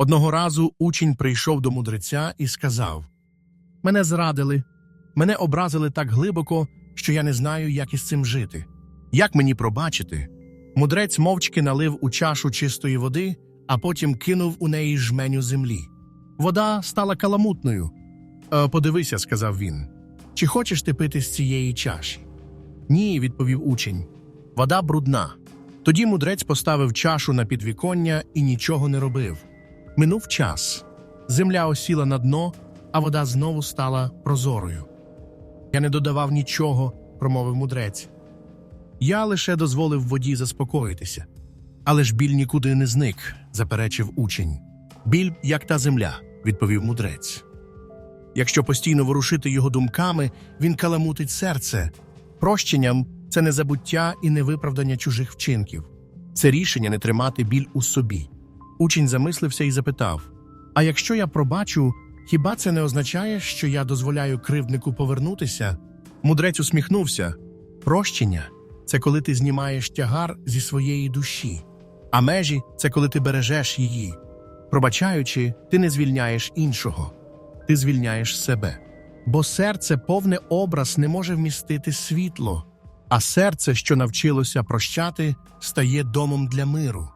Одного разу учень прийшов до мудреця і сказав: Мене зрадили, мене образили так глибоко, що я не знаю, як із цим жити. Як мені пробачити? Мудрець мовчки налив у чашу чистої води, а потім кинув у неї жменю землі. Вода стала каламутною. «Е, Подивися, сказав він. Чи хочеш ти пити з цієї чаші? Ні, відповів учень. Вода брудна. Тоді мудрець поставив чашу на підвіконня і нічого не робив. Минув час. Земля осіла на дно, а вода знову стала прозорою. Я не додавав нічого, промовив мудрець. Я лише дозволив воді заспокоїтися. Але ж біль нікуди не зник, заперечив учень. Біль, як та земля, відповів мудрець. Якщо постійно ворушити його думками, він каламутить серце. Прощенням це не забуття і не виправдання чужих вчинків. Це рішення не тримати біль у собі. Учень замислився і запитав: А якщо я пробачу, хіба це не означає, що я дозволяю кривднику повернутися? Мудрець усміхнувся. Прощення це коли ти знімаєш тягар зі своєї душі, а межі це коли ти бережеш її. Пробачаючи, ти не звільняєш іншого, ти звільняєш себе. Бо серце повне образ не може вмістити світло, а серце, що навчилося прощати, стає домом для миру.